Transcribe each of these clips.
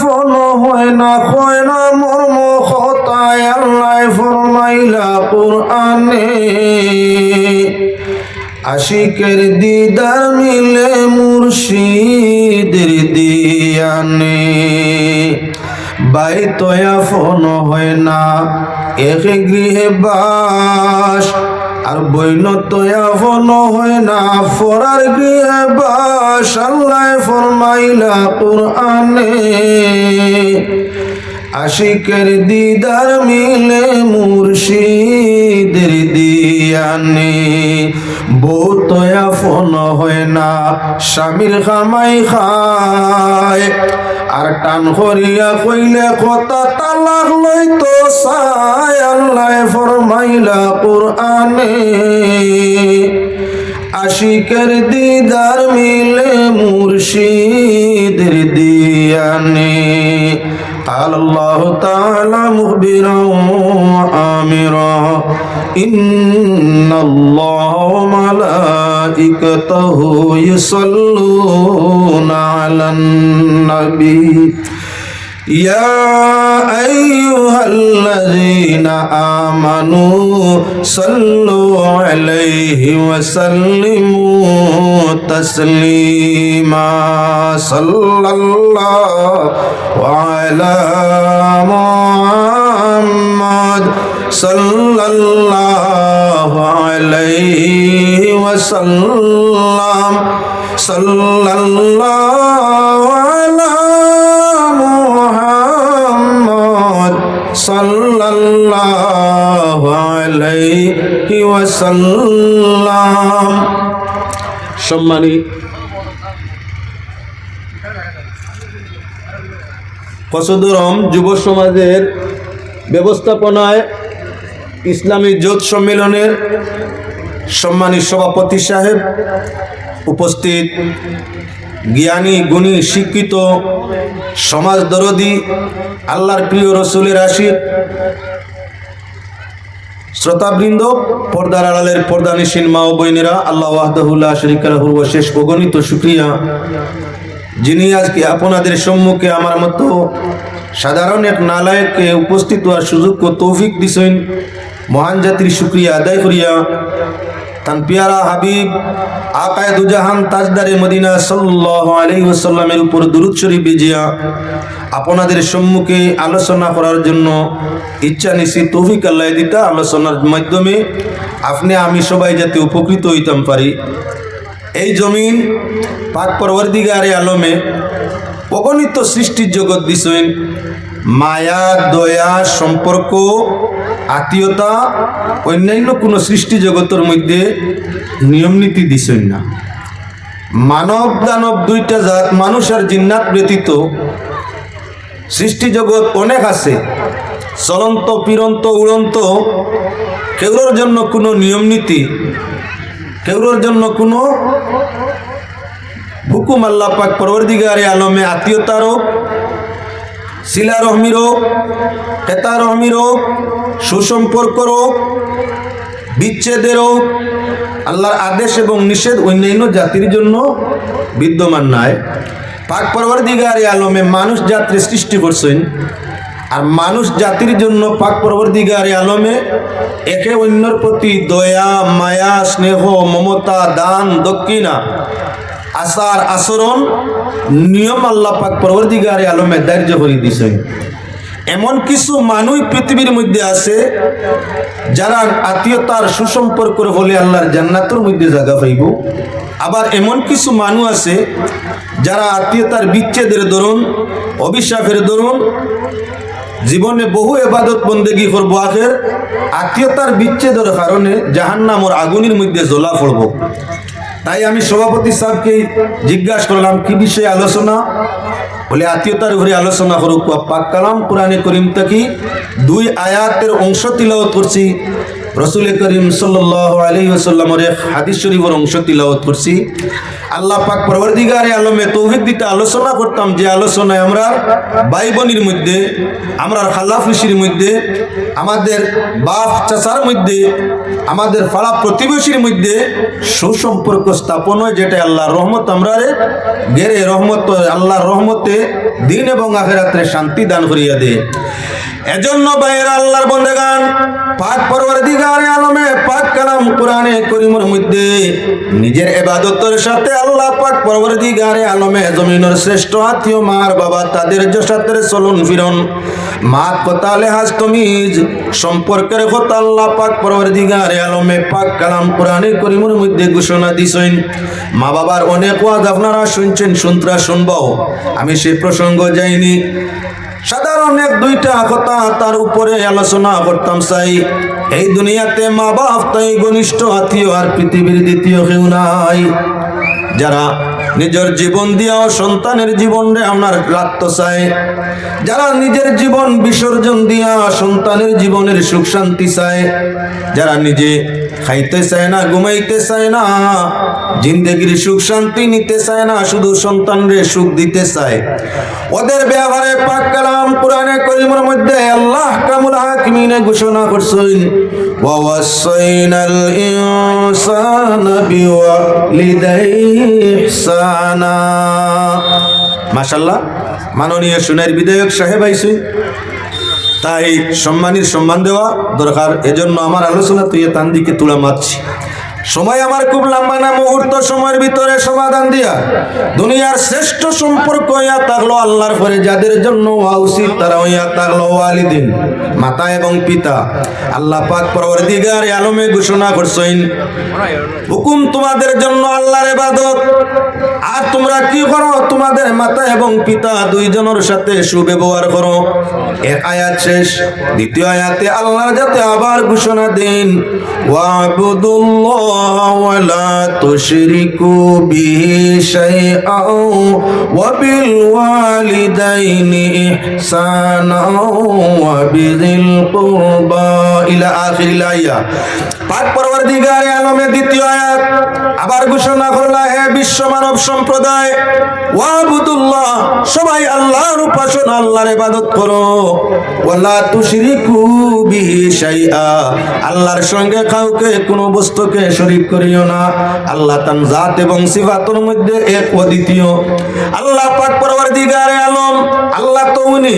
ফল হয় না হয় না মর্ম খতায় আল্লাহ ফরমাইলা কোরআনে। আশিকের দিদার মিলে মুর্শিদের দিয়ানে। বাই তয়া ফোন হয় না, এক গৃহে বাস আর বইন তো ফোন হয় না। ফরার গৃহে বাস আল্লাহ ফরমাইলা কোরআনে। আশিকের দিদার মিলে মুর্শিদের দিয়ানে। বহুত ফোন হয় না, স্বামীর খামাই খায়। আর টান করিয়া কইলে কথা তালাক লইতো সায় আল্লাহ ফরমাইলা কোরআনে। আশিকের দিদার মিলে মুর্শিদের দিয়ানে। قال الله تعالى مخبرا وآمرا إن الله وملائكته يصلون على النبي يا أيها الذين آمنوا صلوا عليه وسلموا تسليما صلى الله على محمد صلى الله عليه وسلم صلى الله সম্মানী কসদরম যুব সমাজের ব্যবস্থাপনায় ইসলামী জোট সম্মেলনের সম্মানী সভাপতি সাহেব উপস্থিত জ্ঞানী, গুণী, শিক্ষিত, সমাজ দরদি, আল্লাহর প্রিয় রসুলের আশির শ্রোতাবৃন্দ, পর্দার আড়ালের পর্দানিসীন মা ও বইনেরা আল্লাহ ওয়াহদাহুল্লাহ শরিকালাহুর শেষ অগণিত শুক্রিয়া। যিনি আজকে আপনাদের সম্মুখে আমার মতো সাধারণ এক নালায়ককে উপস্থিত হওয়ার সুযোগ তৌফিক দিছেন, মহান জাতির শুক্রিয়া আদায় করিয়া তান পিয়ারা হাবিব আকায় দুজাহান তাজদারে মদিনা সাল্লাল্লাহু আলাইহি ওয়াসাল্লামের উপর দুরূদ শরীফ বিজিয়া, আপনাদের সম্মুখে আলোচনা করার জন্য ইচ্ছা নিছি তৌফিক আল্লাহ দিতা আলোচনার মাধ্যমে আপনি আমি সবাই যাতে উপকৃত হইতাম পারি। এই জমিন পাক পরবর্তীগারে আলমে অগণিত সৃষ্টির জগৎ দিছেন। মায়া, দয়া, সম্পর্ক আত্মীয়তা, অন্যান্য কোনো সৃষ্টি জগতের মধ্যে নিয়ম নীতি দিছেন না। মানব দানব দুইটা জাত, মানুষ আর জিন্নাত ব্যতীত সৃষ্টি জগৎ অনেক আছে। চলন্ত পিরন্ত উড়ন্ত কেউর জন্য কোনো নিয়ম নীতি কেউর জন্য কোনো হুকুম আল্লাহ পাক পরবর্তীগারে আলমে আত্মীয়তারও শিলা রহমি রোগ হেতা রহমি রোগ সুসম্পর্ক রোগ বিচ্ছেদের রোগ, আল্লাহর আদেশ এবং নিষেধ অন্যান্য জাতির জন্য বিদ্যমান নয় পাক পরবর্তীগারে আলমে মানুষ জাতির সৃষ্টি করছেন, আর মানুষ জাতির জন্য পাক পরবর্তীগারে আলমে একে অন্যর প্রতি দয়া, মায়া, স্নেহ, মমতা, দান, দক্ষিণা আচার আচরণ, নিয়ম আল্লাহ পাক পরবর্তীগারে আলমে দার্য করে দিছেন এমন কিছু মানুষ পৃথিবীর মধ্যে আছে, যারা আত্মীয়তার সুসম্পর্ক হলে আল্লাহর জান্নাতের মধ্যে জায়গা পাইব। আবার এমন কিছু মানুষ আছে, যারা আত্মীয়তার বিচ্ছেদের দরুন, অভিশাপের দরুন, জীবনে বহু এবাদত বন্দেগি করব আখের, আত্মীয়তার বিচ্ছেদের কারণে জাহান্নামর আগুনের মধ্যে জ্বলা পড়ব তাই আমি সভাপতি সাহেবকে জিজ্ঞাসা করলাম, কি বিষয়ে আলোচনা? বলে, আত্মীয়তার উপরে আলোচনা করুক। পাক কালাম, কোরআনে করিম তাকি দুই আয়াতের অংশ তিলাও করছি। রসুল করিম সাল্লাহ আলী আসাল্লামের হাদিস শরীফের অংশ তিলাওয়াত করছি। আল্লাহ পাক পরবর্তীকারে আলমে তৌহিদ দিতে আলোচনা করতাম যে আলোচনায় আমরা ভাই বোনের মধ্যে, আমরা খালাফুসির মধ্যে, আমাদের বাপ চাচার মধ্যে, আমাদের পাড়া প্রতিবেশীর মধ্যে সুসম্পর্ক স্থাপন হয় যেটা আল্লাহ রহমত আমরা গেরে রহমত আল্লাহ রহমতে দিন এবং আখেরাত্রে শান্তি দান করিয়া দে এজন্য বাইরে আল্লাহর বন্দেগান, পাক পরবর্তীকারে আলমে পাক কালাম কোরআনে করিমের মধ্যে নিজের সাথে আল্লাহ পাক আলমে আত্মীয় মার বাবা তাদের চলন সম্পর্কের আল্লাহ পাক আলমে পাক কালাম মধ্যে ঘোষণা দিছেন। মা বাবার অনেক আপনারা শুনছেন শুনতরা শুনবাও আমি সেই প্রসঙ্গ যাইনি। সাধারণ এক দুইটা কথা তার উপরে আলোচনা করতাম চাই। এই দুনিয়াতে মা বাপ তাই ঘনিষ্ঠ আত্মীয় আর পৃথিবীর দ্বিতীয় কেউ নাই। যারা নিজের জীবন দিয়াও সন্তানের জীবনে আপনার রাখতে চায় যারা নিজের জীবন বিসর্জন দিয়া সন্তানের জীবনের সুখ শান্তি চায়, যারা নিজে খাইতে চায় না, ঘুমাইতে চায় না, জিন্দগির সুখ শান্তি নিতে চায় না, শুধু সন্তানরে সুখ দিতে চায়। ওদের ব্যবহারে পাক কালাম পুরাণে করিমের মধ্যে আল্লাহ ঘোষণা করছেন। ওয়াসাইনাল ইনসানা বিওয়ালিদাইহি ইহসানা মাশাল্লাহ মাননীয় সোনার বিধায়ক সাহেব আইসুই তাই সম্মানের সম্মান দেওয়া দরকার। এজন্য আমার আলোচনা তুই তান দিকে তুলা মারছি। সময় আমার খুব লম্বা না, মুহূর্ত সময়ের ভিতরে সমাধান দিয়া। দুনিয়ার শ্রেষ্ঠ সম্পর্ক হইয়া থাকল আল্লাহর পরে যাদের জন্য হওয়া উচিত তারা হইয়া থাকল ওয়ালিদিন, মাতা এবং পিতা। আল্লাহ পাক পরবর্তীকার আলমে ঘোষণা করছেন, হুকুম তোমাদের জন্য আল্লাহর ইবাদত। আর তোমরা কি করো? তোমাদের মাতা এবং পিতা দুইজনের সাথে সুব্যবহার করো। এক আয়াত শেষ। দ্বিতীয় আয়াতে আল্লাহ যাতে আবার ঘোষণা দিন, ওয়াবুদুল্লাহ শাইআ ওয়া বিল ওয়ালিদাইনি ইহসানা ওয়া বিযিল কুরবা ইলা আখিরিল আয়া পাক পরবর্তীকারে আলমে দ্বিতীয় আয়াত। আবার ঘোষণা করলা, হে বিশ্ব মানব সম্প্রদায়, ওয়াবুদুল্লাহ, সবাই আল্লাহর উপাসনা, আল্লাহর ইবাদত করো। ওয়ালা তুশরিকু বিহি আল্লাহর সঙ্গে কাউকে, কোনো বস্তুকে শরীক করিও না। আল্লাহ তান জাত এবং সিফাতের মধ্যে এক অদ্বিতীয় আল্লাহ পাক পরবর্তীকারে আলম, আল্লাহ তো উনি।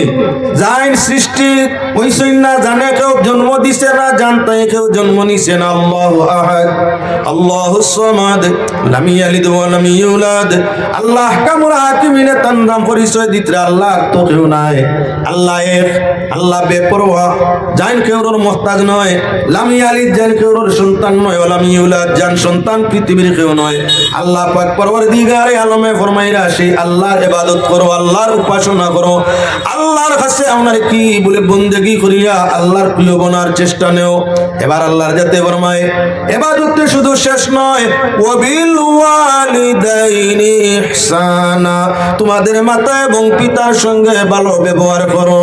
যাইন সৃষ্টি হইছেন না, জানে কেউ জন্ম দিছে না, জানতে কেউ জন্ম নিছে না। আল্লাহ আহাদ, আল্লাহ সমাদ, লাম ইয়ালিদ ওয়া লাম ইউলাদ। আল্লাহ কামুল হাকিমিনে তার নাম পরিচয় দিতে আল্লাহ তো কেউ নাই। আল্লাহ এক, আল্লাহ বেপরোয়া। জান কেউর মোহতাজ নয়, লাম ইয়ালিদ জান কেউর সন্তান নয় লাম ইউলাদ। তোমাদের মাতা এবং পিতার সঙ্গে ভালো ব্যবহার করো।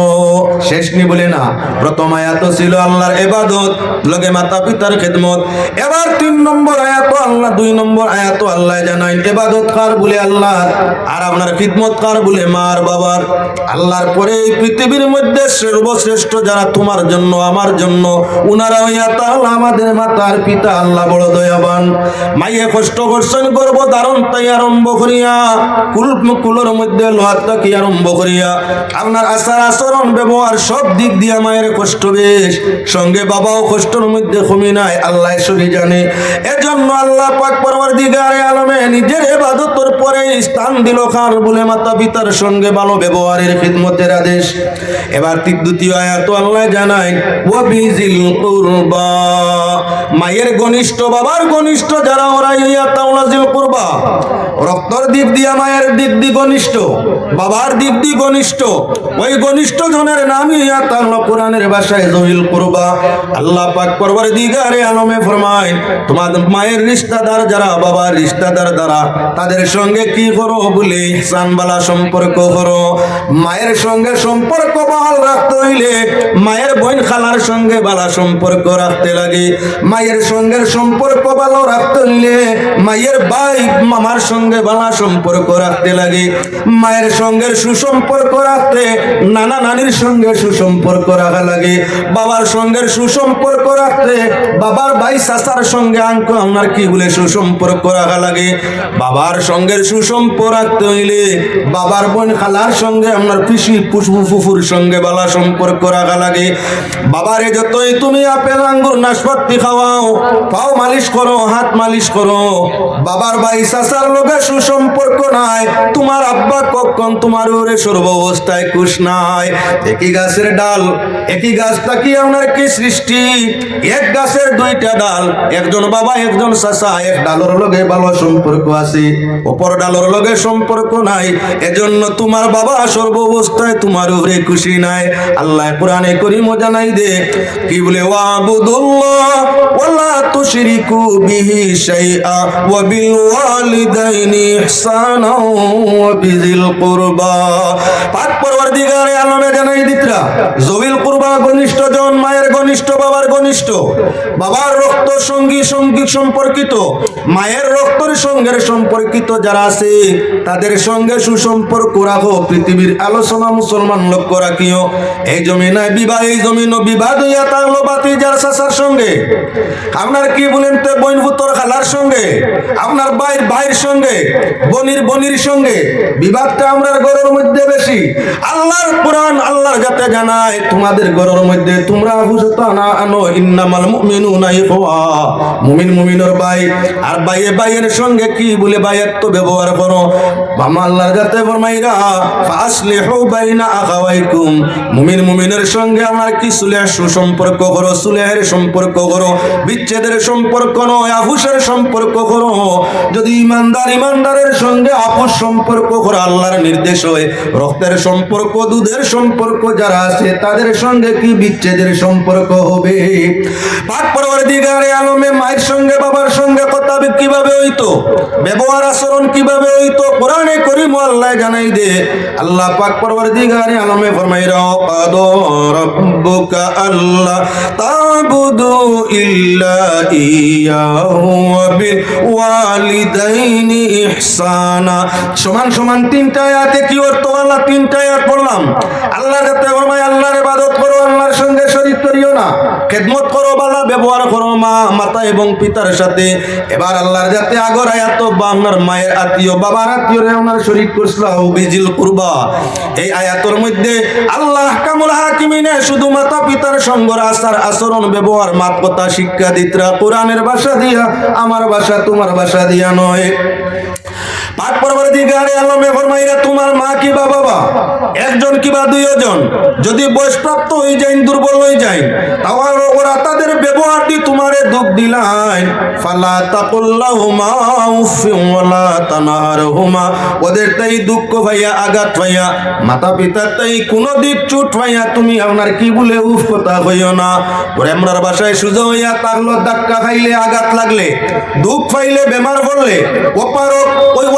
শেষ নি বলে না, প্রথম আয়াত ছিল আল্লাহর এবাদত লগে মাতা পিতার খেদমত। এবার তিন নম্বর আয়াত আল্লাহ, দুই নম্বর আয়াত আল্লাহ জানাই এবাদত কার বলে আল্লাহ? আর আপনার খিদমত কার বলে? মার বাবার। আল্লাহর পরে এই পৃথিবীর মধ্যে সর্বশ্রেষ্ঠ যারা তোমার জন্য, আমার জন্য, উনারা হইয়া তাহলে আমাদের মাতার পিতা আল্লাহ বড় দয়াবান। মাইয়ে কষ্ট করছেন গর্ব ধারণ তাই আরম্ভ করিয়া, কুল কুলোর মধ্যে লোহাত কি আরম্ভ করিয়া, আপনার আচার আচরণ, ব্যবহার সব দিক দিয়া মায়ের কষ্ট বেশ। সঙ্গে বাবাও কষ্টর মধ্যে কমি নাই, আল্লাহ সরি জানে। এজন্য আল্লাহ পাক পরবার দিগারে আলমে নিজের এবাদতর পরে স্থান দিল খান বলে মাতা পিতার সঙ্গে ভালো ব্যবহারের খিদমতের আদেশ। এবার দ্বিতীয় আয়াত আল্লাহ জানাই ওয়াবিজিল কুরবা। মায়ের ঘনিষ্ঠ, বাবার ঘনিষ্ঠ যারা ওরা ইয়া তাওলাজিল কুরবা। রক্তর দিক দিয়া মায়ের দিক দি ঘনিষ্ঠ, বাবার দিক দি ঘনিষ্ঠ। ওই ঘনিষ্ঠ জনের নামই ইয়া তাওলা কোরআনের ভাষায় জহিল কুরবা। আল্লাহ পাক পরবার দিগারে আলমে ফরমায় তোমাদের মায়ের রিশতাদার যারা, বাবার রিশতাদার দ্বারা, তাদের সঙ্গে কি করো বলে ইহসান বালা সম্পর্ক করো? মায়ের সঙ্গে সঙ্গে সম্পর্ক বহাল রাখতে হইলে মায়ের বোন খালার সঙ্গে বালা সম্পর্ক রাখতে লাগে। মায়ের সঙ্গে সম্পর্ক ভালো রাখতে হইলে মায়ের ভাই, মামার সঙ্গে বালা সম্পর্ক রাখতে লাগে। মায়ের সঙ্গে সুসম্পর্ক রাখতে নানা নানির সঙ্গে সুসম্পর্ক রাখা লাগে। বাবার সঙ্গে সুসম্পর্ক রাখতে বাবার ভাই, চাচার সঙ্গে আঙ্ক আপনার কি বলে সুসম্পর্ক রাখা লাগে? বাবার সঙ্গে সুসম্পর্ক হইলে বাবার বোন খালার সঙ্গে আপনার পিসি পুষ্পু ফুফুর সঙ্গে বালা সম্পর্ক রাখা লাগে। বাবারে যতই তুমি আপেল, আঙ্গুর, নাশপাতি খাওয়াও, পাও মালিশ করো, হাত মালিশ করো। বাবার ভাই চাচার লোকে সুসম্পর্ক নাই, তোমার আব্বা কখন তোমার ওরে সর্ব অবস্থায় খুশ নাই? একই গাছের ডাল, একই গাছটা কি আপনার কি সৃষ্টি? এক গাছের দুইটা ডাল, একজন বাবা একজন চাচা, এক ডালর লগে ভালো সম্পর্ক আছে, অপর ডালর লগে সম্পর্ক নাই। এজন্য তোমার বাবা সর্ব অবস্থায় তোমার উপরে খুশি নাই। আল্লাহ কোরআনে করিম জানাই দে, কি বলে, ওয়াবুদুল্লাহ বিহি শাইআ, ওয়া বিল ইহসানা ওয়া কুরবা। পাক পরওয়ারদিগারে জানাই জবিল কুরবা ঘনিষ্ঠ জন, মায়ের ঘনিষ্ঠ, বাবার ঘনিষ্ঠ। বাবার রক্ত সঙ্গী সঙ্গী সম্পর্কিত, মায়ের রক্তর সঙ্গের সম্পর্কিত যারা আছে, তাদের সঙ্গে সুসম্পর্ক রাখো, পৃথিবীর আলোচনা মুসলমান লক্ষ্য রাখিও। এই জমিনায় বিবাহ, এই জমিন বিবাদ বাতি যার চাষার সঙ্গে। আপনার কি বলেন তো বইন ভুতর খালার সঙ্গে? আপনার বাইর ভাইয়ের সঙ্গে? বনির বনির সঙ্গে? বিবাদটা আমরা গরুর মধ্যে বেশি। আল্লাহর কোরআন আল্লাহর যাতে জানায়, তোমাদের গরুর মধ্যে তোমরা বুঝতো না, আনো, ইন্নামাল মুমিনুনা ইখওয়া। মুমিন মুমিনের ভাই, আর ভাইয়ে ভাইয়ের সঙ্গে কি বলে ভাইয়ের তো ব্যবহার করো? মামা আল্লাহর যাতে ফরমাইরা মুমিনের সঙ্গে আমার কি সুলেহ সুসম্পর্ক করো? সুলেহের সম্পর্ক করো। বিচ্ছেদের সম্পর্ক নয় সম্পর্ক করো। যদি ইমানদার ইমানদারের সঙ্গে আপোষ সম্পর্ক করো, আল্লাহর নির্দেশ হয়। রক্তের সম্পর্ক, দুধের সম্পর্ক, যারা আছে তাদের সঙ্গে কি বিচ্ছেদের সম্পর্ক হবে? পাক পরবর্তীকারে আলমে মায়ের সঙ্গে, বাবার সঙ্গে কথা কীভাবে হইতো? ব্যবহার আচরণ কীভাবে হইতো? কোরআনে করিম আল্লাহ জানাই দে। আল্লাহ পাক পরবর্তীকারে আলমে ফরমাই রাও কাদ রব্বুকা আল্লাহ তাবুদু ইল্লা ইয়াহু বিল ওয়ালিদাইনি ইহসানা। সমান সমান তিনটা আয়াতে কি অর্থ? আল্লাহ তিনটা আয়াত পড়লাম। আল্লাহর কাছে ফরমায়, আল্লাহর ইবাদত করো, আল্লাহর সঙ্গে শরীক করিও না। খেদমত করো, বালা ব্যবহার করো মা, মাতা এবং পিতার সাথে। এবার আল্লাহর যাতে আগর আয়াত বা আপনার মায়ের আত্মীয়, বাবার আত্মীয় রে আপনার শরীক করছিল বিজিল কুরবা। এই আয়াতর মধ্যে আল্লাহ কামুল হাকিমিনে শুধু মাতা পিতার সঙ্গর আচার আচরণ ব্যবহার, মাত কথা, শিক্ষা, দিতরা, কোরআনের ভাষা দিয়া, আমার ভাষা তোমার ভাষা দিয়া নয়। পাক পরবর্তী গাড়ি আলমে ফরমাইরা, তোমার মা কি বা বাবা? একজন কি বা দুইজন যদি বয়সপ্রাপ্ত হয়ে যায় দুর্বল হয়ে যায় তাওয়ার ওরা তাদের ব্যবহার দিয়ে তোমারে দুঃখ দিলাই। ফালা তাকুল্লাহুমা উফিন ওয়ালা তানারহুমা ওদের তাই দুঃখ ভাইয়া, আঘাত ভাইয়া। মাতা পিতার তাই কোনো দিক চুট ভাইয়া, তুমি আপনার কি বলে উফ কথা হইও না? ওরে আমরার বাসায় সুজা হইয়া তাহলো ধাক্কা খাইলে আঘাত লাগলে, দুঃখ পাইলে বেমার পড়লে ওপারক ওই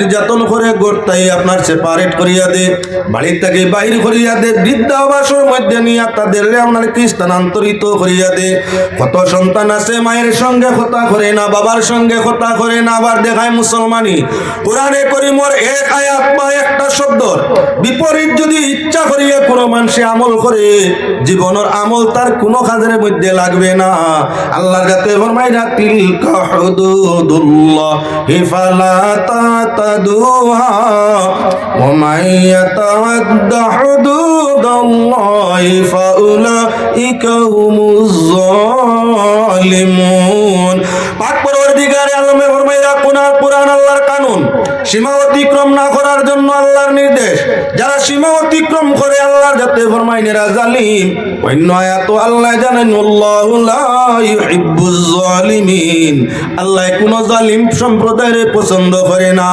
নির্যাতন করে গোটাই আপনার সেপারেট করিয়া দে বাড়ি থেকে বাইর করিয়া দে, বৃদ্ধাবাসের মধ্যে নিয়ে তাদের আপনার কি স্থানান্তরিত করিয়া দে। কত সন্তান আছে মায়ের সঙ্গে কথা করে না, বাবার সঙ্গে কথা করে না, আবার দেখায় মুসলমানি। কোরআনে করিমর এক আয়াত বা একটা শব্দ, বিপরীত যদি ইচ্ছা করিয়া কোনো মানুষে আমল করে, জীবনের আমল তার কোনো কাজের মধ্যে লাগবে না। আল্লাহর কাছে ফরমাইরা তিলকা হুদুদুল্লাহ ফালা তাতাদুহা ওয়া মান ইয়াতাআদ্দা হুদুদাল্লাহি ফাউলাইকা হুমুজ জালিমুন পাক পরবর্তীকারে আলমে ফরমাইরা কোরআন কোরআন আল্লাহর কানুন সীমা অতিক্রম না করার জন্য আল্লাহর নির্দেশ। যারা সীমা অতিক্রম করে আল্লাহর যাতে ফরমাইন এরা জালিম। অন্য আয়াত, আল্লাহ জানেন আল্লাহ কোন জালিম সম্প্রদায়ের পছন্দ করে না।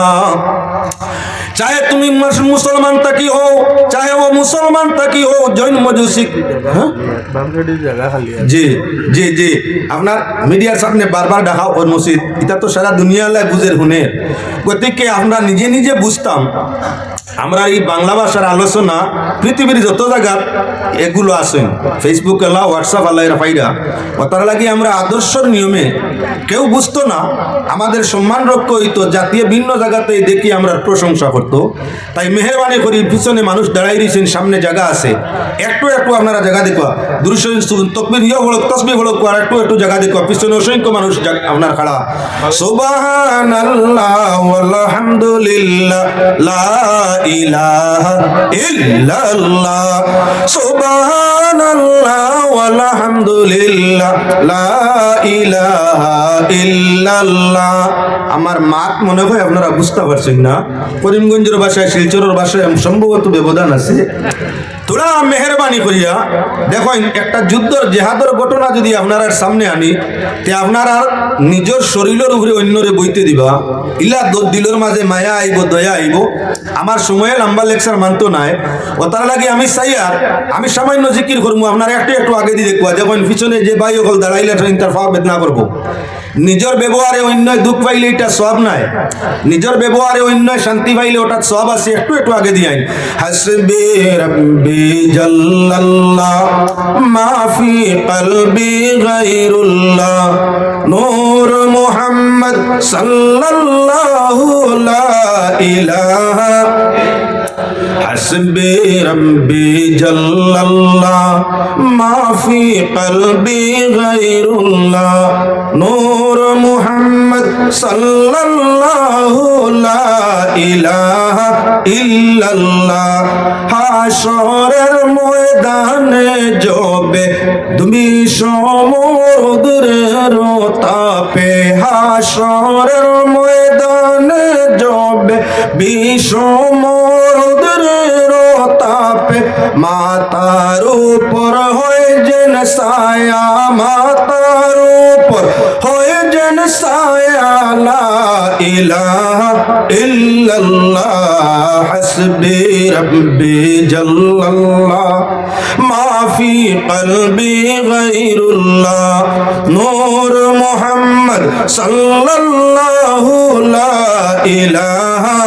চাহে তুমি মুসলমান থাকি ও চাহে ও মুসলমান তাকি ও জৈন মজুসি জি জি জি আপনার মিডিয়ার সামনে বারবার দেখাও ওর মসজিদ এটা তো সারা দুনিয়ালে গুজের শুনে গতিকে আমরা নিজে নিজে বুঝতাম। আমরা এই বাংলা ভাষার আলোচনা, পৃথিবীর যত জায়গাত এগুলো আছে ফেসবুক এলা হোয়াটসঅ্যাপ আল্লাহ ফাইরা ও তার লাগে আমরা আদর্শর নিয়মে কেউ বুঝতো না, আমাদের সম্মান রক্ষ হইতো, জাতীয় ভিন্ন জায়গাতে দেখি আমরা প্রশংসা করতো। তাই মেহরবানি করি, পিছনে মানুষ দাঁড়াই রয়েছেন সামনে জায়গা আছে। একটু একটু আপনারা জায়গা দেখো। দুরুশ তকবির ইয়ে হলো তসবি হলো আর একটু একটু জায়গা দেখো। পিছনে অসংখ্য মানুষ আপনার খাড়া। সুবহানাল্লাহ আলহামদুলিল্লাহ আমার মাত মনে হয় আপনারা বুঝতে পারছেন না। করিমগঞ্জের ভাষায় শিলচরের ভাষায় সম্ভবত ব্যবধান আছে। তোরা মেহরবানি করিয়া দেখেন একটা যুদ্ধর জেহাদর ঘটনা যদি আপনার সামনে আনি, তে আপনার নিজের শরীরের উপরে অন্যরে বইতে দিবা। ইলা দিলের মাঝে মায়া আইব, দয়া আইব। আমার সময়ে লম্বা লেকচার মানতো নাই। ও তার লাগে আমি চাই আর আমি সামান্য জিকির করব আপনার একটু একটু আগে দিয়ে দেখব। যখন পিছনে যে হল দাঁড়াইলে তার ফাও বেদনা করব। নিজের ব্যবহারে অন্য দুঃখ পাইলে এটা সব নাই। নিজের ব্যবহারে অন্য শান্তি পাইলে ওটা সব আছে, একটু একটু আগে দিয়ে হাসবে রব্বি জাল্লাল্লাহ, মাফি কলবি গায়রুল্লাহ। নূর মুহাম্মদ সাল্লাল্লাহু حسبي ربي جل الله ما في قلبي غير الله نور محمد صلى الله لا إله إلا الله হাসরের ময়দানে জবে তুমি সমুদ্রের তাপে হাসরের ময়দানে জবে বিষমুদ্রের তাপে মাতার উপর হয়ে যেন সায়া মাতার উপর হয়ে যেন সায়া লা ইলাহা ইল্লাল্লাহ, হাসবি রব্বি জাল্লাল্লাহ মা ফি কলবি গায়রুল্লাহ। নূর মুহাম্মদ সাল্লাল্লাহু লা ইলাহা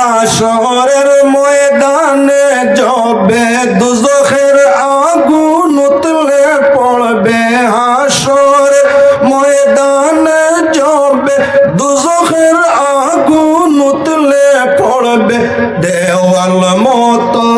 হাসরের ময়দানে জবে দুজখের আগুন উতলে পড়বে হাসরের ময়দানে জবে দুজখের আগুন উতলে পড়বে। দেওয়াল মতো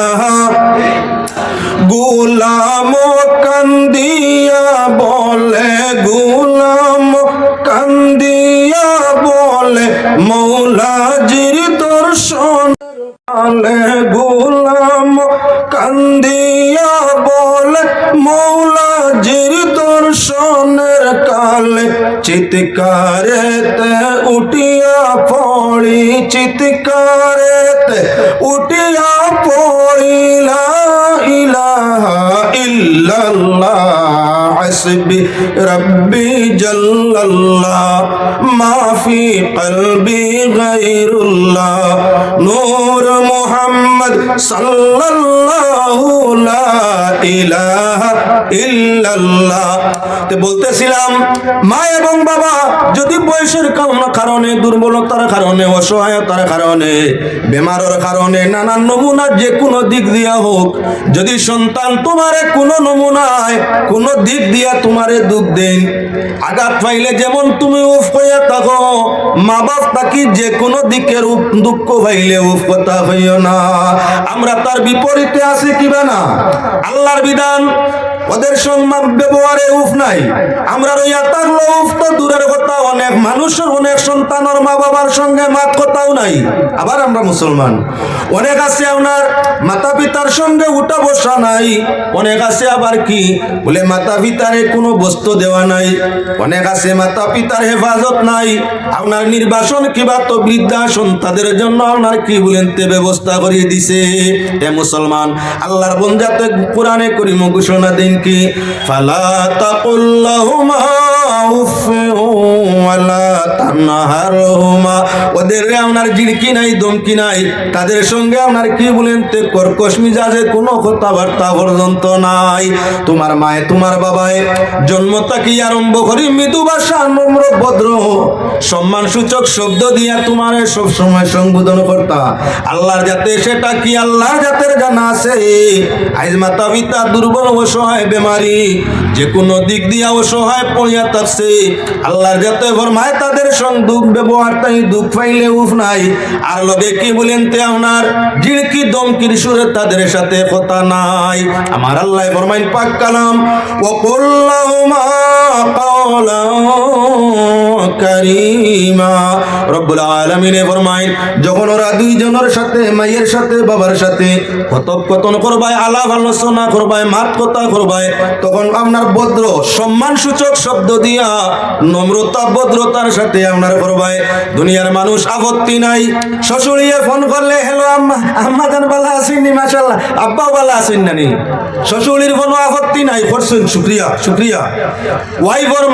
চিৎকারেতে উঠিয়া পড়ি চিৎকারেতে উঠিয়া পড়িলা ইলাহা ইল্লাল্লাহ হাসবি রব্বি জাল্লাল্লাহ মা ফি কলবি গায়রুল্লাহ নূর মুহাম্মদ সাল্লাল্লাহু লা ইলাহা ইল্লাল্লাহ তে বলতেছিলাম, মা এবং বাবা, যদি বয়সের কারণ- দুর্বলতার কারণে, অসহায়তার কারণে, বেমারের কারণে, নানান নমুনার যে কোনো দিক দিয়া হোক, যদি সন্তান তোমারে কোনো নমুনায়, কোনো দিক দিয়া তোমারে দুঃখ দেন আঘাত পাইলে যেমন তুমি উফ হইয়া থাকো মা বাপ তাকি যে কোনো দিকের দুঃখ পাইলে উফ কথা হইও না। আমরা তার বিপরীতে আছি কিবা না? আল্লাহর বিধান ওদের সঙ্গে ব্যবহারে উফ নাই। আমরা রইয়া থাকল উফ তো দূরের কথা, অনেক মানুষের, অনেক সন্তানের মা বাবার সঙ্গে মাত কথাও নাই। আবার আমরা মুসলমান। অনেক আছে আপনার মাতা পিতার সঙ্গে উঠা বসা নাই। অনেক আছে আবার কি? বলে মাতা পিতারে কোনো বস্তু দেওয়া নাই। অনেক আছে মাতা পিতার হেফাজত নাই। আপনার নির্বাসন কিবা তো বৃদ্ধাসন তাদের জন্য আপনার কি বলেন তে ব্যবস্থা করিয়ে দিছে? এ মুসলমান, আল্লাহর বন্ধাতে কোরআনে করিম ঘোষণা দিন কি ওদের আপনার নাই দমকি নাই, তাদের সঙ্গে আপনার কি বলেন তে কর্কশ মিজাজে কোনো কথাবার্তা পর্যন্ত নাই। তোমার মায়ে, তোমার বাবায় জন্ম তাকি আরম্ভ করি, মৃদু ভদ্র সম্মান সূচক শব্দ দিয়া তোমার সব সময় সম্বোধন করতা। আল্লাহর যাতে সেটা কি? আল্লাহর জাতের জানা আছে। আইজ মাতা পিতা দুর্বল অসহায় বেমারি যে কোনো দিক দিয়া অসহায় পড়িয়া থাকছে আল্লাহর যাতে ফরমায় তাদের সঙ্গে দুঃখ ব্যবহার, তাই দুঃখ পাইলে উফ নাই। আর লগে কি বলেন তে আপনার? জিড়কি দমকির সুরে তাদের সাথে কথা নাই। আমার আল্লাহ ফরমাইন, পাক কালাম ও কাওলান দুনিয়ার মানুষ আপত্তি নাই। শ্বশুরিয়ে ফোন করলে, হ্যালো আম্মা বালা আসেননি মাশাল্লাহ আব্বাও বালা আসেন নানি শ্বশুরির কোনো আপত্তি নাই। করছেন, শুক্রিয়া শুক্রিয়া। ওয়াইফর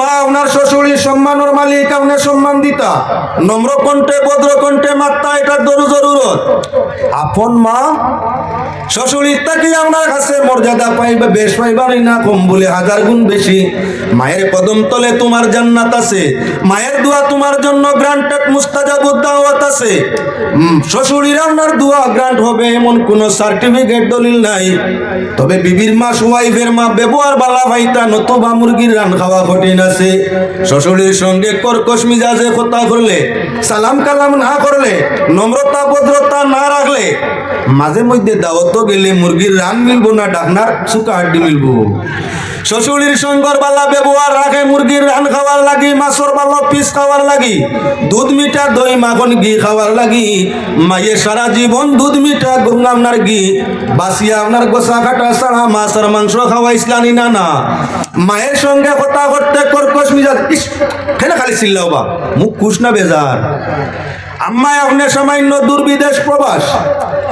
মাত্রা, এটা আপন মা আপনার না হাজার গুণ বেশি। মায়ের কদম তলে তোমার জান্নাত আছে। মায়ের দোয়া তোমার জন্য গ্রান্টেড মুস্তাজাবুদ দাওয়াত আছে। শ্বশুরির আপনার দোয়া গ্রান্ট হবে, এমন কোন সার্টিফিকেট দলিল নাই। তবে বিবির মা ওয়াইফের মা, ব্যবহার বালা ভাইতা, নতবা মুরগির রান খাওয়া কঠিন আছে। শ্বশুরির সঙ্গে কর্কশ মিজাজে কথা করলে, সালাম কালাম না করলে, নম্রতা ভদ্রতা না রাখলে, মাঝে মধ্যে দাওয়াত গেলে মুরগির রান মিলবো না, ডাকনার সুকা হাড্ডি মিলবো। শ্বশুরির সঙ্গর বালা ব্যবহার রাখে মুরগির রান খাওয়ার লাগি, মাছর বালা পিস খাওয়ার লাগি, দুধ মিঠা দই, মাখন ঘি খাওয়ার লাগি। মায়ে সারা জীবন দুধ মিঠা গম আপনার ঘি বাসিয়া আপনার গোসা কাটা সারা মাছ আর মাংস খাওয়াইছিলানি না না। মায়ের সঙ্গে কথা করতে কর্কশ মিজাজ, ইস কেন খালি চিল্লাও বা, মুখ খুশ না বেজার। আম্মায় আপনি সামান্য দূর বিদেশ প্রবাস,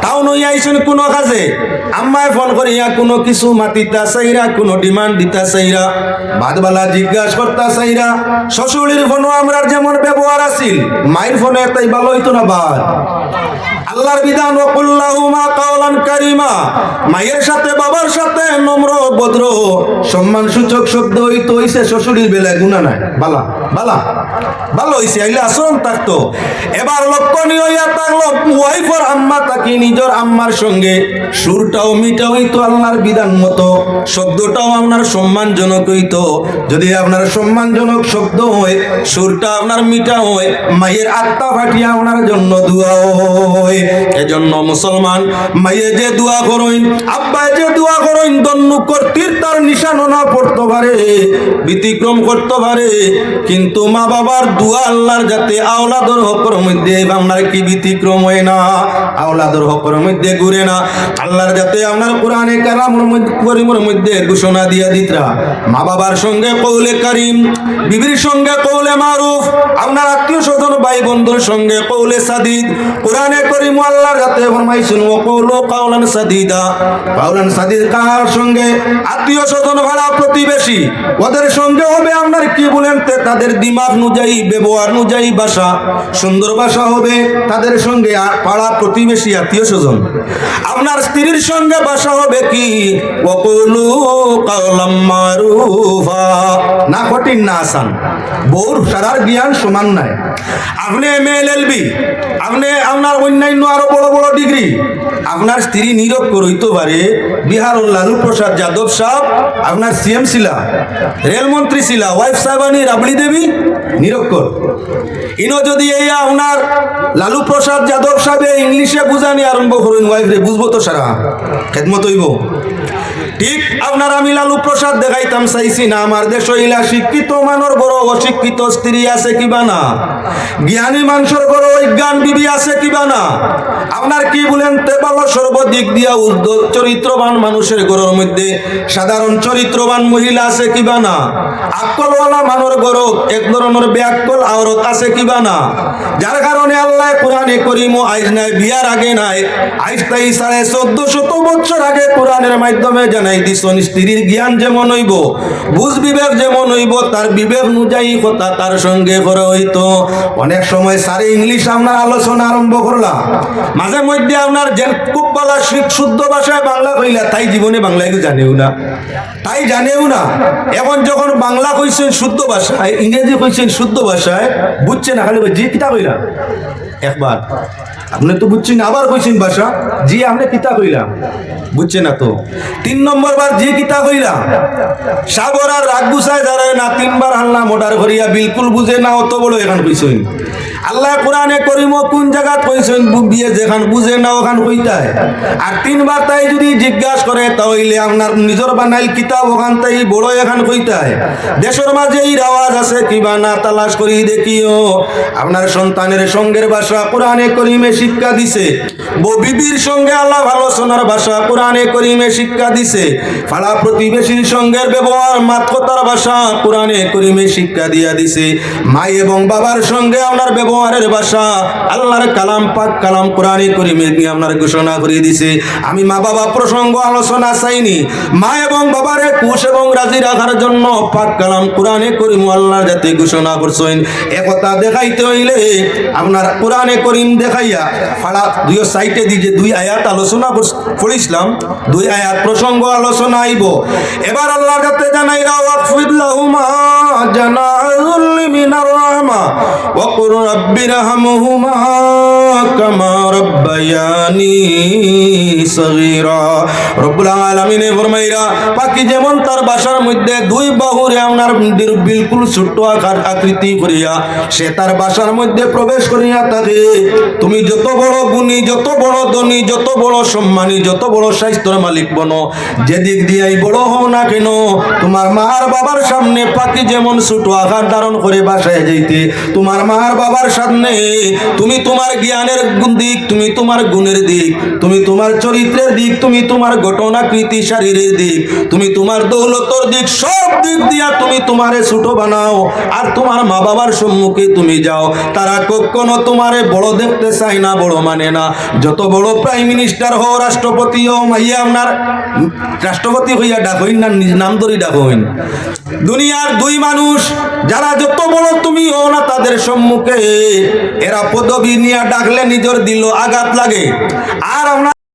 তাও নই আইসেন কোনো কাজে। আম্মায় ফোন করিয়া কোনো কিছু মাতিতা চাইরা, কোনো ডিমান্ড দিতা চাইরা, বাদবালা জিজ্ঞাসা করতা চাইরা, শ্বশুরের ফোনও আমরা যেমন ব্যবহার আছিল, মায়ের ফোনে তাই ভালো হইতো না বাদ আল্লাহর বিধান ওকুল্লাহুমা কাওলান কারিমা। মায়ের সাথে, বাবার সাথে নম্র, ভদ্র সম্মান সূচক শব্দ হইতো হইছে শ্বশুরের বেলায় গুণা নাই। বালা বালা ভালো হইছে, আইলে আচরণ থাকতো এবার লক্ষণীয় হইয়া থাকল ওয়াইফর আম্মা তাকে নিজের আম্মার সঙ্গে, সুরটাও মিটা হইতো আল্লাহর বিধান মতো, শব্দটাও আপনার সম্মানজনক হইতো। যদি আপনার সম্মানজনক শব্দ হয়, সুরটা আপনার মিটা হয়, মায়ের আত্মা ফাটিয়া আপনার জন্য দোয়া হয়। এজন্য মুসলমান মায়ে যে দোয়া করইন আব্বাই যে দোয়া করইন দন্নু কর্তির তার নিশানো পড়তে পারে, ব্যতিক্রম করতে পারে। কিন্তু মা বাবার দোয়া আল্লাহর যাতে আওলাদর হকর মধ্যে আপনার কি ব্যতিক্রম হয় না? আওলাদর হকর মধ্যে ঘুরে না। আল্লাহর যাতে আপনার কোরআনে কালামর মধ্যে, করিমর মধ্যে ঘোষণা দিয়া দিতরা। মা বাবার সঙ্গে কৌলে কারিম, বিবির সঙ্গে কৌলে মারুফ, আপনার আত্মীয় স্বজন ভাই বন্ধুর সঙ্গে কৌলে সাদিদ, কোরআনে করিম আল্লাহর যাতে ফরমাইছেন ও সঙ্গে? আত্মীয় স্বজন ভাড়া প্রতিবেশী। ওদের সঙ্গে হবে আপনার কি বলেন তাদের দিমাগ অনুযায়ী ব্যবহার অনুযায়ী সুন্দর হবে তাদের সঙ্গে প্রতিবেশী আত্মীয় স্বজন। আপনার স্ত্রীর সঙ্গে ভাষা হবে কি? না, কঠিন না, আসান। বউর সারার জ্ঞান সমান নাই। আপনি এম এল এল বি আপনি আপনার অন্যান্য আরও বড় বড় ডিগ্রি, আপনার স্ত্রী নিরক্ষর হইতে পারে বিহার লালু প্রসাদ যাদব সাহেব আপনার সিএম ছিলা রেলমন্ত্রী ছিলা ওয়াইফ সাহেবানি রাবড়ি দেবী নিরক্ষর ইনো যদি এই আপনার লালু প্রসাদ যাদব সাহেব ইংলিশে বুঝানি আরম্ভ করুন ওয়াইফ রে বুঝব তো সারা, খেদমত হইব। ঠিক আপনার আমি লালু প্রসাদ দেখাইতাম, চাইছি না। আমার দেশ হইলা শিক্ষিত মানর বড় অশিক্ষিত স্ত্রী আছে কিবা না? জ্ঞানী মানুষের বড় অজ্ঞান বিবি আছে কিবা না? আপনার কি বলেন, তেবাল সর্বদিক দিয়া উদ্যোগ চরিত্রবান মানুষের গরুর মধ্যে সাধারণ চরিত্রবান মহিলা আছে কিবা না? আকলওয়ালা মানর গরু এক ধরনের ব্যাকল আওরত আছে কিবা না? যার কারণে আল্লাহ কোরআনে করিম আইজ নাই, বিয়ার আগে নাই, আইজ তাই সাড়ে চোদ্দ শত বছর আগে কোরআনের মাধ্যমে দিছন স্ত্রীর জ্ঞান যেমন হইব, বুঝ বিবেক যেমন হইব, তার বিবেক অনুযায়ী কথা তার সঙ্গে করে হইতো। অনেক সময় সারে ইংলিশ আপনার আলোচনা আরম্ভ করলাম। মাঝে মধ্যে আপনার যে খুব বলা শুদ্ধ ভাষায় বাংলা তাই জীবনে জানেও না। তাই জানেও না। এখন যখন বাংলা কইছেন শুদ্ধ ভাষায়, ইংরেজি কইছেন শুদ্ধ ভাষায় বুঝছে না, খালি জি কিতা কইলা। একবার। আপনি তো বুঝছেন, আবার কইছেন ভাষা, জি, আপনি কিতা কইলাম বুঝছে না তো? তিন নম্বর বার যে কিতা কইরা সাগর আর রাগ গুছায় দাঁড়ায় না, তিনবার হাল্লা মোটার করিয়া বিলকুল বুঝে না অত বড় এখান কইছেন আল্লাহ কোরআনে করিম কোন জায়গা কইছেন বিয়ে যেখান বুঝে না ওখান কইতায় আর তিনবার তাই যদি জিজ্ঞাসা করে তাহলে আপনার নিজের বানাইল কিতাব ওখান তাই বড় এখান কইতায় দেশের মাঝে এই আওয়াজ আছে কিবা না তালাশ করি দেখিও। আপনার সন্তানের সঙ্গের ভাষা কোরআনে করিমে শিক্ষা দিছে। বিবির সঙ্গে আল্লাহ আলোচনার ভাষা কোরআনে করিমে শিক্ষা দিছে। পাড়া প্রতিবেশীর সঙ্গের ব্যবহার মাত্রতার ভাষা কোরআনে করিমে শিক্ষা দিয়া দিছে। মাই এবং বাবার সঙ্গে আপনার ব্যবহারের ভাষা আল্লাহর কালাম পাক, কালাম কোরআনে করিমে নিয়ে আপনার ঘোষণা করে দিছে। আমি মা বাবা প্রসঙ্গ আলোচনা চাইনি। মা এবং বাবারে খুশ এবং রাজি রাখার জন্য পাক, কালাম কোরআনে করিম আল্লাহর যাতে ঘোষণা করছেন। একথা দেখাইতে হইলে আপনার কোরআনে করিম দেখাইয়া ফাড়া দুই সাইটে দিয়ে যে দুই আয়াত আলোচনা করেছিলাম দুই আয়াত প্রসঙ্গ আলোচনা আইব। এবার আল্লাহর কাছে জানাই রাওয়াকফিদ লাহুমা যেমন তার বাসার মধ্যে দুই বাহুরে আপনার বিলকুল ছোট্ট আকার আকৃতি করিয়া, সে তার বাসার মধ্যে প্রবেশ করিয়া থাকে। তুমি যত বড় গুণী, যত বড় ধনী, যত বড় সম্মানী, যত বড় স্বাস্থ্যের মালিক বনো। যেদিক দিয়াই বড় হও না কেন, তোমার মার বাবার সামনে পাখি যেমন ছোট আকার ধারণ করে বাসায় যাইতে, তোমার মার বাবার সামনে তুমি তোমার জ্ঞানের দিক, তুমি তোমার গুণের দিক, তুমি তোমার চরিত্রের দিক, তুমি তোমার ঘটনাকৃতি শারীরের দিক, তুমি তোমার দৌলতর দিক, সব দিক দিয়া তুমি তোমারে ছোট বানাও, আর তোমার মা বাবার সম্মুখে তুমি যাও। তারা কখনো তোমারে বড় দেখতে চায় না, বড় মানে না। যত বড় প্রাইম মিনিস্টার হো রাষ্ট্রপতি হো মাইয়া আপনার রাষ্ট্রপতি হইয়া ডাকইন না, নিজ নাম ধরি ডাকইন দুনিয়ার দুই মানুষ, যারা যত বড় তুমি ও না তাদের সম্মুখে, এরা পদবি নিয়ে ডাকলে নিজের দিল আঘাত লাগে। আর আমরা